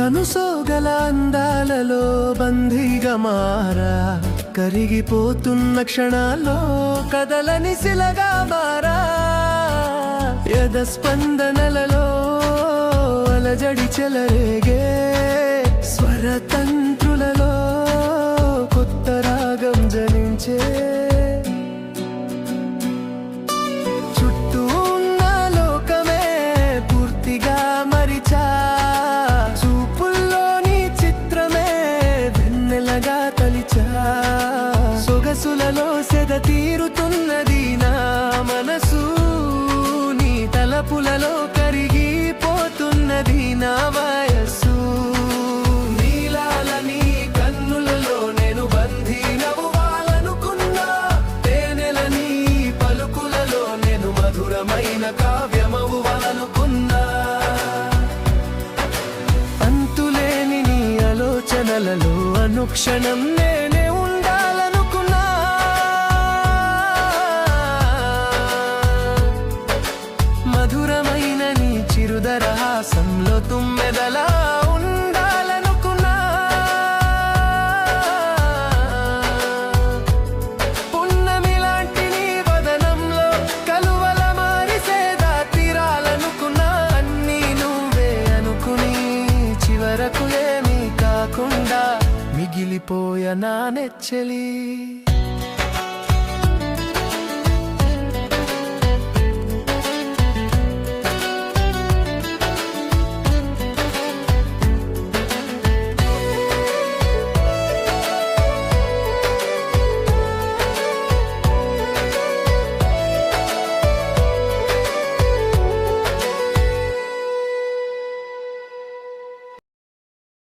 కనుసోగల అందాలలో బందీగా మారా. కరిగిపోతున్న క్షణాల్లో కదలని శిలగా మారా. యద స్పందనలలో అలజడి చెలరేగే. స్వరతంగ మనసులలో సెద తీరుతున్నది నా మనసు. నీ తలపులలో కరిగిపోతున్నది నా వయస్సు. నీలాలని కన్నులలో నేను తేనెల తేనెలని పలుకులలో నేను మధురమైన కావ్యమవ్వాలనుకున్నా. అంతులేని నీ ఆలోచనలలో అనుక్షణం నేనే చిరుదరహాసంలో తుమ్మెదలా ఉండాలనుకున్నా. పున్నమిలాంటి నీ వదనంలో కలువల మారిసేదా తీరాలనుకున్నా. అన్నీ నువ్వే అనుకుని చివరకు ఏమీ కాకుండా మిగిలిపోయ నా నెచ్చలి.